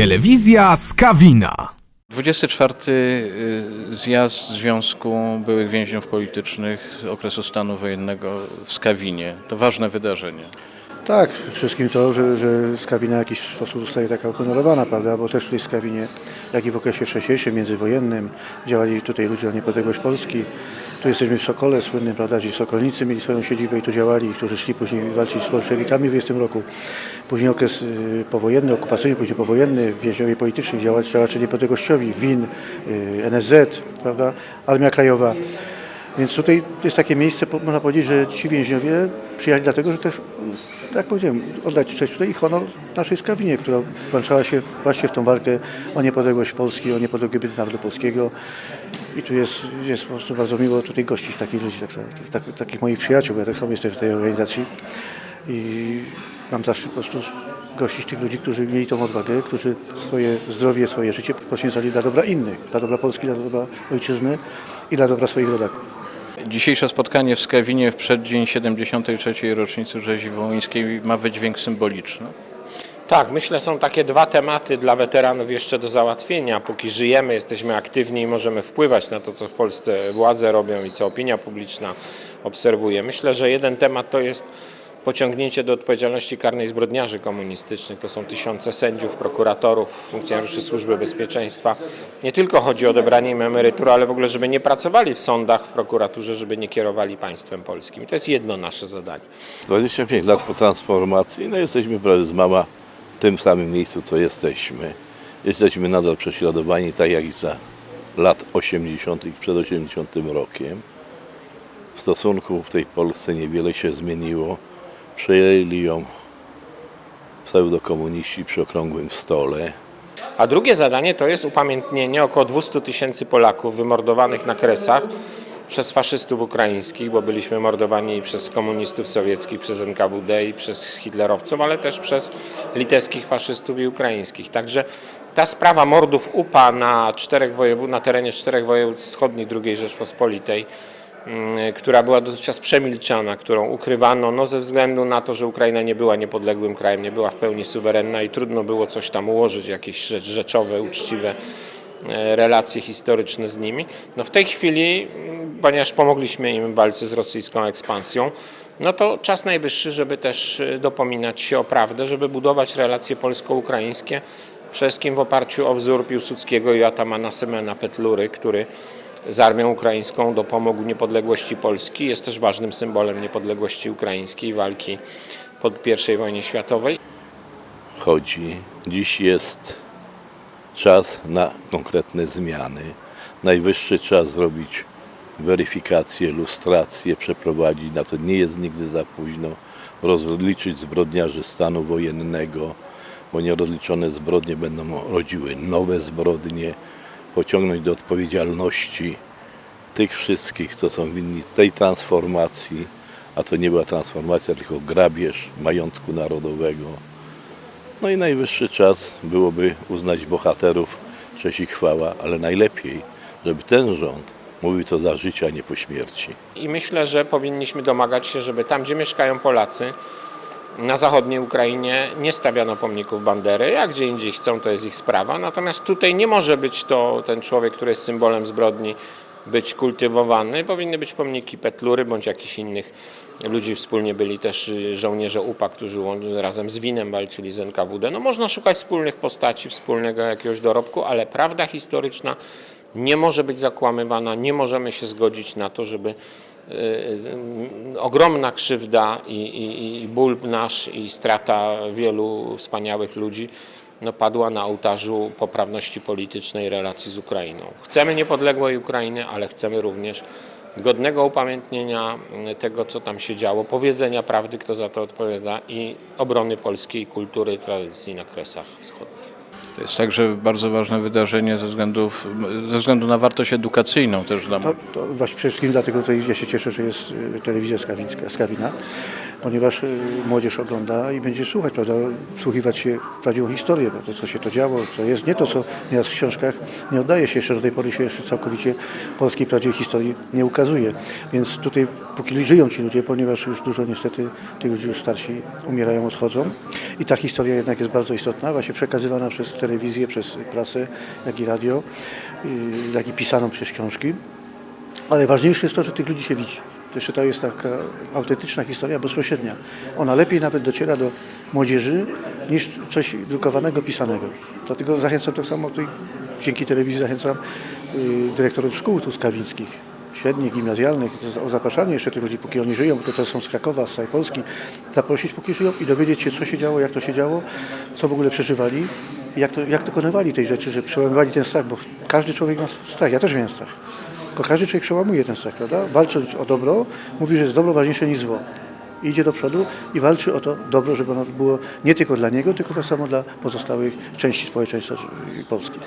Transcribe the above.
Telewizja Skawina. 24 y, zjazd Związku Byłych Więźniów Politycznych z okresu stanu wojennego w Skawinie. To ważne wydarzenie. Tak, przede wszystkim to, że, że Skawina w jakiś sposób zostaje taka uhonorowana, prawda, bo też tutaj w Skawinie, jak i w okresie wcześniejszym, międzywojennym, działali tutaj ludzie o niepodległość Polski. Tu jesteśmy w Sokole słynnym, prawda, ci sokolnicy mieli swoją siedzibę i tu działali, którzy szli później walczyć z bolszewikami w 20 roku. Później okres y, powojenny, okupacyjny, później powojenny, więźniowie polityczni, działacze, działacze niepodległościowi, WIN, y, NSZ, prawda, Armia Krajowa. Więc tutaj jest takie miejsce, można powiedzieć, że ci więźniowie przyjechali dlatego, że też, jak powiedziałem, oddać cześć tutaj i honor naszej Skawinie, która włączała się właśnie w tą walkę o niepodległość Polski, o niepodległość narodu polskiego. I tu jest, jest po prostu bardzo miło tutaj gościć takich ludzi, tak, tak, tak, takich moich przyjaciół, ja tak samo jestem w tej organizacji. I mam zaszczyt po prostu gościć tych ludzi, którzy mieli tą odwagę, którzy swoje zdrowie, swoje życie poświęcali dla dobra innych, dla dobra Polski, dla dobra ojczyzny i dla dobra swoich rodaków. Dzisiejsze spotkanie w Skawinie w przeddzień 73. rocznicy rzezi wołyńskiej ma wydźwięk symboliczny. Tak, myślę, są takie dwa tematy dla weteranów jeszcze do załatwienia. Póki żyjemy, jesteśmy aktywni i możemy wpływać na to, co w Polsce władze robią i co opinia publiczna obserwuje. Myślę, że jeden temat to jest pociągnięcie do odpowiedzialności karnej zbrodniarzy komunistycznych. To są tysiące sędziów, prokuratorów, funkcjonariuszy służby bezpieczeństwa. Nie tylko chodzi o odebranie im emerytury, ale w ogóle, żeby nie pracowali w sądach, w prokuraturze, żeby nie kierowali państwem polskim. To jest jedno nasze zadanie. 25 lat po transformacji, no jesteśmy prawie z mama tym samym miejscu, co jesteśmy. Jesteśmy nadal prześladowani, tak jak i za lat 80. i przed 80 rokiem. W stosunku w tej Polsce niewiele się zmieniło. Przejęli ją pseudokomuniści przy okrągłym stole. A drugie zadanie to jest upamiętnienie około 200 tysięcy Polaków wymordowanych na Kresach przez faszystów ukraińskich, bo byliśmy mordowani przez komunistów sowieckich, przez NKWD i przez hitlerowców, ale też przez litewskich faszystów i ukraińskich. Także ta sprawa mordów UPA na, czterech wojewód, na terenie czterech województw wschodnich II Rzeczpospolitej mm, która była dotychczas przemilczana, którą ukrywano no, ze względu na to, że Ukraina nie była niepodległym krajem, nie była w pełni suwerenna i trudno było coś tam ułożyć, jakieś rzecz, rzeczowe, uczciwe e, relacje historyczne z nimi. No w tej chwili, ponieważ pomogliśmy im w walce z rosyjską ekspansją, no to czas najwyższy, żeby też e, dopominać się o prawdę, żeby budować relacje polsko-ukraińskie, przede wszystkim w oparciu o wzór Piłsudskiego i atamana Semena Petlury, który z armią ukraińską dopomógł niepodległości Polski. Jest też ważnym symbolem niepodległości ukraińskiej, walki po I wojnie światowej. chodzi. Dziś jest czas na konkretne zmiany. Najwyższy czas zrobić weryfikację, lustrację, przeprowadzić, na to nie jest nigdy za późno, rozliczyć zbrodniarzy stanu wojennego, bo nierozliczone zbrodnie będą rodziły nowe zbrodnie, pociągnąć do odpowiedzialności tych wszystkich, co są winni tej transformacji, a to nie była transformacja, tylko grabież majątku narodowego. No i najwyższy czas byłoby uznać bohaterów, cześć i chwała, ale najlepiej, żeby ten rząd mówił to za życia, a nie po śmierci. I myślę, że powinniśmy domagać się, żeby tam, gdzie mieszkają Polacy, na zachodniej Ukrainie nie stawiano pomników Bandery, a gdzie indziej chcą, to jest ich sprawa. Natomiast tutaj nie może być to ten człowiek, który jest symbolem zbrodni, być kultywowany. Powinny być pomniki Petlury bądź jakichś innych ludzi. Wspólnie byli też żołnierze UPA, którzy razem z Winem walczyli z NKWD. No można szukać wspólnych postaci, wspólnego jakiegoś dorobku, ale prawda historyczna nie może być zakłamywana. Nie możemy się zgodzić na to, żeby y, y, ogromna krzywda i, i, i ból nasz i strata wielu wspaniałych ludzi no, padła na ołtarzu poprawności politycznej relacji z Ukrainą. Chcemy niepodległej Ukrainy, ale chcemy również godnego upamiętnienia y, tego, co tam się działo, powiedzenia prawdy, kto za to odpowiada i obrony polskiej kultury, tradycji na Kresach Wschodnich. To jest także bardzo ważne wydarzenie ze, względów, ze względu na wartość edukacyjną też dla No, to właśnie przede wszystkim dlatego tutaj ja się cieszę, że jest y, telewizja Skawińska, Skawina. Ponieważ y, młodzież ogląda i będzie słuchać, prawda, wsłuchiwać się w prawdziwą historię, prawda, co się to działo, co jest, nie to, co nieraz w książkach nie oddaje się jeszcze, do tej pory się jeszcze całkowicie polskiej prawdziwej historii nie ukazuje. Więc tutaj póki żyją ci ludzie, ponieważ już dużo niestety tych ludzi już starsi umierają, odchodzą i ta historia jednak jest bardzo istotna, właśnie przekazywana przez telewizję, przez prasę, jak i radio, y, jak i pisaną przez książki. Ale ważniejsze jest to, że tych ludzi się widzi. Jeszcze to jest taka autentyczna historia bezpośrednia. Ona lepiej nawet dociera do młodzieży niż coś drukowanego, pisanego. Dlatego zachęcam tak samo, dzięki telewizji zachęcam y, dyrektorów szkół tu skawińskich, średnich, gimnazjalnych, o zapraszanie jeszcze tych ludzi, póki oni żyją, bo to są z Krakowa, z całej Polski, zaprosić póki żyją i dowiedzieć się, co się działo, jak to się działo, co w ogóle przeżywali, jak, to, jak dokonywali tej rzeczy, że przełamywali ten strach, bo każdy człowiek ma strach, ja też miałem strach. Tylko każdy człowiek przełamuje ten strach, prawda? Walcząc o dobro, mówi, że jest dobro ważniejsze niż zło. I idzie do przodu i walczy o to dobro, żeby ono było nie tylko dla niego, tylko tak samo dla pozostałych części społeczeństwa Polski.